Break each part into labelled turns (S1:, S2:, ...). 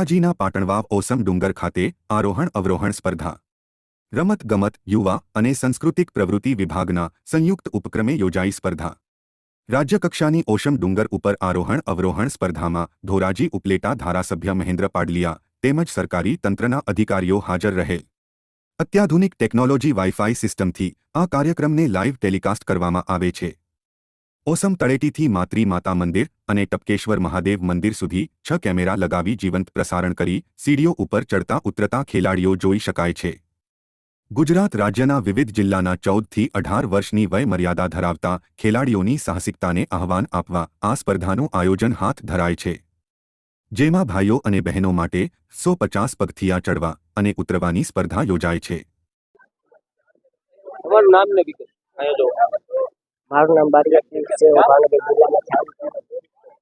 S1: ધોરાજીના પાટણવાવ ઓસમ ડુંગર ખાતે આરોહણ અવરોહણ સ્પર્ધા. રમત ગમત, યુવા અને સાંસ્કૃતિક પ્રવૃત્તિ વિભાગના સંયુક્ત ઉપક્રમે યોજાઈ સ્પર્ધા. રાજ્યકક્ષાની ઓશમ ડુંગર ઉપર આરોહણ અવરોહણ સ્પર્ધામાં ધોરાજી ઉપલેટા ધારાસભ્ય મહેન્દ્ર પાડલિયા તેમજ સરકારી તંત્રના અધિકારીઓ હાજર રહેલ. અત્યાધુનિક ટેકનોલોજી વાઇફાઈ સિસ્ટમથી આ કાર્યક્રમને લાઇવ ટેલિકાસ્ટ કરવામાં આવે છે. ઓસમ તળેટીથી માત્રી માતા મંદિર અને ટપકેશ્વર મહાદેવ મંદિર સુધી છ કેમેરા લગાવી જીવંત પ્રસારણ કરી સીડીઓ ઉપર ચડતા ઉતરતા ખેલાડીઓ જોઈ શકાય છે. ગુજરાત રાજ્યના વિવિધ જિલ્લાના ચૌદથી અઢાર વર્ષની વય મર્યાદા ધરાવતા ખેલાડીઓની સાહસિકતાને આહવાન આપવા આ સ્પર્ધાનું આયોજન હાથ ધરાય છે. જેમાં ભાઈઓ અને બહેનો માટે સો પચાસ પગથિયા ચડવા અને ઉતરવાની સ્પર્ધા યોજાય છે.
S2: મારું નામ બારિયા છે હું ભાવનગર જિલ્લામાં આવું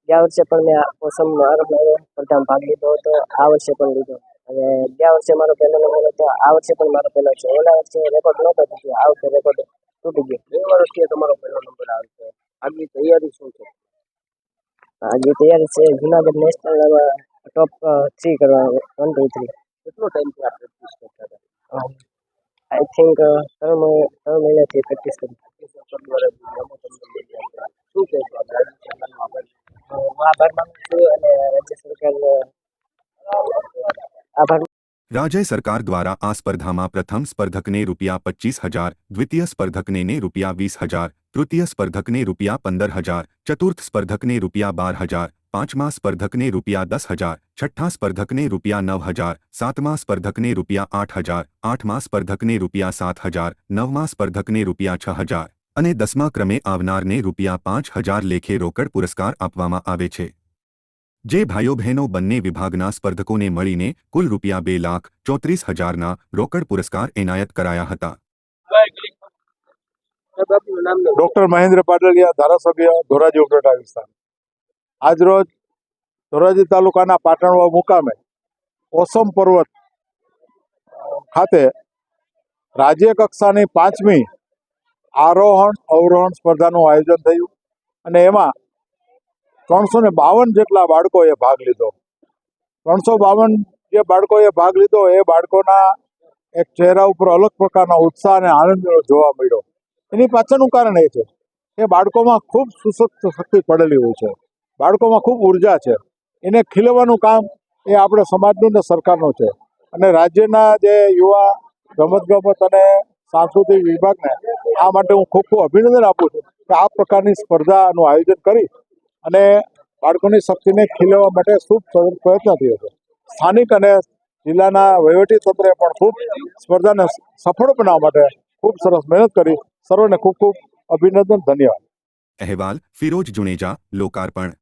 S2: ગયા વર્ષે પણ મેં આ ઓસમ આરંભ સ્પર્ધામાં ભાગ લીધો હતો આ વર્ષે પણ લીધો. અને ગયા વર્ષે મારો પહેલો નંબર હતો આ વર્ષે પણ મારો પહેલો છે. ઓલા વર્ષે રેકોર્ડ નહોતો થયો આ વખતે રેકોર્ડ તૂટી ગયો.
S3: બે વર્ષથી તમારો પહેલો નંબર આવે છે. આજની તૈયારી શું છે?
S2: આજની તૈયારી છે જુનાગઢ નેશનલમાં ટોપ થ્રી કરવા વન ટુ થ્રી
S3: કેટલો ટાઈમથી આ પ્રેક્ટિસ કરતા હતા?
S2: આઈ થિંક ત્રણ મહિને ત્રણ મહિનાથી પ્રેક્ટિસ કરી
S3: સરકાર દ્વારા રમતો તમને મળી છે. શું કહેશો આ રાજ્ય સરકારનો આભાર
S2: હું આભાર માનું છું અને રાજ્ય સરકારનો આભાર
S1: રાજ્ય સરકાર દ્વારા આ સ્પર્ધામાં પ્રથમ સ્પર્ધકને રૂપિયા પચીસ હજાર દ્વિતીય સ્પર્ધકને ને રૂપિયા વીસ હજાર તૃતીય સ્પર્ધકને રૂપિયા પંદર હજાર ચતુર્થ સ્પર્ધકને રૂપિયા બાર હજાર પાંચમા સ્પર્ધકને રૂપિયા દસ હજાર છઠ્ઠા સ્પર્ધકને રૂપિયા નવ હજાર સાતમા સ્પર્ધકને રૂપિયા આઠ હજાર આઠમા સ્પર્ધકને રૂપિયા સાત હજાર નવમા સ્પર્ધકને રૂપિયા છ હજાર અને દસમા ક્રમે આવનારને રૂપિયા પાંચ હજાર લેખે રોકડ પુરસ્કાર આપવામાં આવે છે. જે ભાઈઓ બહેનો બંને વિભાગના સ્પર્ધકોને મળીને કુલ રૂપિયા બે લાખ ચોત્રીસ હજારના રોકડ પુરસ્કાર એનાયત કરાયા હતા.
S4: ડોક્ટર મહેન્દ્ર પાટલિયા ધારાસભ્ય ધોરાજી ઉપરટા વિસ્તાર આજરોજ ધોરાજી તાલુકાના પાટણવા મુકામે ઓસમ પર્વત ખાતે રાજ્ય કક્ષાની પાંચમી આરોહણ, અવરોહણ સ્પર્ધાનું આયોજન થયું અને એમાં ત્રણસો ને બાવન જેટલા બાળકોએ ભાગ લીધો. ત્રણસો બાવન જે બાળકોએ ભાગ લીધો, એ બાળકોના એક ચહેરા ઉપર અલગ પ્રકારનો ઉત્સાહ અને આનંદ જોવા મળ્યો. એની પાછળનું કારણ એ છે કે બાળકોમાં ખૂબ સુસક્ત શક્તિ પડેલી હોય છે. બાળકોમાં ખૂબ ઊર્જા છે. એને ખીલવાનું કામ એ આપણે સમાજનું ને સરકારનું છે. અને રાજ્યના જે યુવા રમત ગમત અને સાંસ્કૃતિક વિભાગને આ માટે હું ખૂબ ખૂબ અભિનંદન આપું છું કે આ પ્રકારની સ્પર્ધાનું આયોજન કરી અને બાળકોની શક્તિને ખીલવવા માટે ખૂબ પ્રયત્ન થયો છે. સ્થાનિક અને જિલ્લાના વહીવટી તંત્રે પણ ખૂબ સ્પર્ધાને સફળ બનાવવા માટે ખૂબ સરસ મહેનત કરી. સર્વને ખૂબ ખૂબ અભિનંદન, ધન્યવાદ.
S1: અહેવાલ ફિરોજ જુનેજા, લોકાર્પણ.